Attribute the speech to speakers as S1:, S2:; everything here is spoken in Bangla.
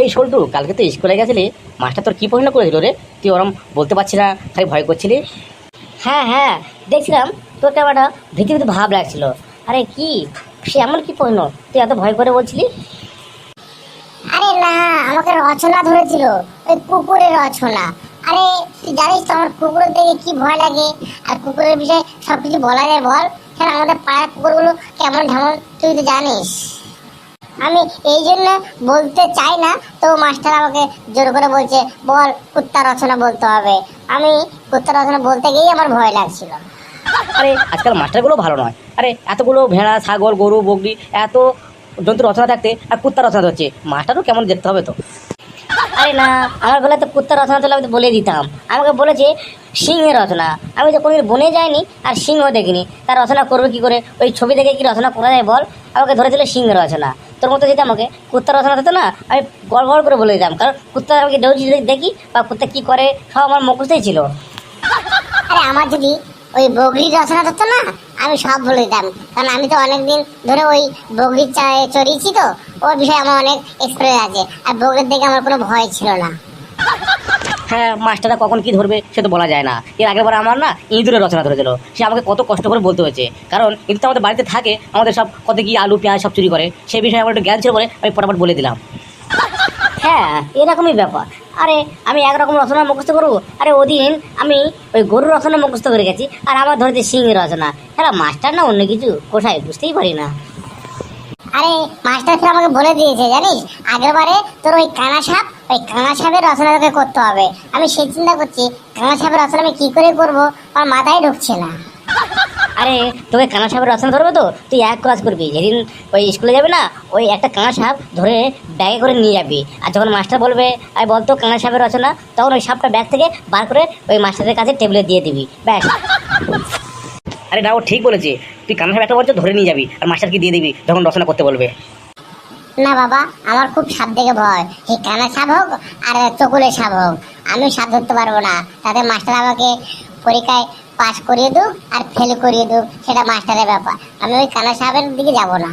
S1: এই সল্টু কালকে তো স্কুলে গেছিলি মাস্টার তোর কি প্রশ্ন করেছিল রে? তুই ওরম বলতে পারছি না খালি ভয় করছিলি?
S2: হ্যাঁ হ্যাঁ দেখছিলাম তোর একটা ভীতি ভীতি ভাব লাগছিল। আরে কি? সে এমন কি প্রশ্ন? তুই এত ভয় করে বলছিলি?
S3: আরে না আমাকে রচনা ধরেছিল ওই কুকুরের রচনা। আরে তুই জানিস তো আমার কুকুরের দেখে কি ভয় লাগে? আর কুকুরের বিষয়ে সবকিছু বলা যায় বল? কেন আমাদের পাড়ার কুকুরগুলো কেমন ঢেমন তুই তো জানিস। আমি এই জন্য বলতে চাই না তো মাস্টার আমাকে জোর করে বলছে বল কুত্তা রচনা বলতে হবে। আমি কুত্তা রচনা বলতে গিয়েই আমার ভয় লাগছিল।
S1: আরে আজকাল মাস্টারগুলো ভালো নয়। আরে এতগুলো ভেড়া ছাগল গরু বকরি এত জন্তু রচনা থাকতে আর কুত্তা রচনা হচ্ছে মাস্টারও কেমন দেখতে হবে তো?
S2: আরে না আমার বেলা তো কুত্তা রচনা তাহলে আমি তো বলে দিতাম। আমাকে বলেছে সিংহের রচনা। আমি তো কোনোদিন বনে যাইনি আর সিংহ দেখিনি। তার রচনা করবে কি করে? ওই ছবি দেখে কি রচনা করা যায় বল? আমাকে ধরেছিল সিংহের রচনা। তোর মতো যদি আমাকে, কুত্তার রচনা হতো না, আমি গড় গড় করে বলে দিতাম। কারণ কুত্তা আমাকে ডেউজি দেখি বা কুত্তা কী করে, সব আমার মুখস্থই ছিল।
S3: আরে আমার যদি ওই বগরি রচনা হতো না, আমি সব বলে দিতাম কারণ আমি তো অনেকদিন ধরে ওই বগরির চড়িয়েছি তো ওর বিষয়ে আমার অনেক এক্সপিরিয়েন্স আছে। আর বগরির দেখে আমার কোনো ভয় ছিল না।
S1: হ্যাঁ মাস্টাররা কখন কি ধরবে সে তো বলা যায় না। এর আগের বার আমার না ইঁদুরের রচনা ধরেছিল। সে আমাকে কত কষ্ট করে বলতে হয়েছে। কারণ ইঁদুর তো আমাদের বাড়িতে থাকে, আমাদের সব কত কি আলু, পেঁয়াজ সব চুরি করে। সেই বিষয়ে আমার একটু জ্ঞান ছিল বলে আমি ফটাফট বলে দিলাম।
S2: হ্যাঁ এরকমই ব্যাপার। আরে, আমি একরকম রচনা মুখস্থ করব? আরে, ওদিন আমি ওই গরুর রচনা মুখস্থ করে গেছি, আর আমার ধরেছে সিংহের রচনা। হ্যাঁ মাস্টার না অন্য কিছু? কোথায়? বুঝতেই পারি না।
S3: আরে, মাস্টার ফির আমাকে বলে দিয়েছে, জানিস? আগের বারে তোর ওই কানা সাপ, ওই কানা সাপের রচনা তোকে করতে হবে। আমি সেই চিন্তা করছি, কানা সাপের রচনা আমি কি করে করব? আমার মাথায় ঢুকছে না।
S2: আরে, তোকে কানা সাপের রচনা ধরবে তো? তুই এক কাজ করবি, যেদিন ওই স্কুলে যাবে না, ওই একটা কানা সাপ ধরে ব্যাগে করে নিয়ে যাবি। আর যখন মাস্টার বলবে, আর বলতো কানা সাপের রচনা, তখন ওই সাপটা ব্যাগ থেকে বার করে ওই মাস্টারের কাছে টেবিলে দিয়ে দিবি। ব্যাস।
S1: আরে না, ও ঠিক বলেছে। তুই কান্না একটা বলছো ধরে নিয়ে যাবি, আর মাস্টারকে দিয়ে দিবি, যখন রচনা করতে বলবে।
S3: না বাবা, আমার খুব সাপ দেখে ভয়। এই কানা সাপ হোক, আর চকুলের সাপ হোক, আমি সাপ ধরতে পারব না। তাতে মাস্টার আমাকে পরীক্ষায় পাশ করিয়ে দুক আর ফেল করিয়ে দুক সেটা মাস্টারের ব্যাপার। আমি ওই কানা সাপের দিকে যাব না।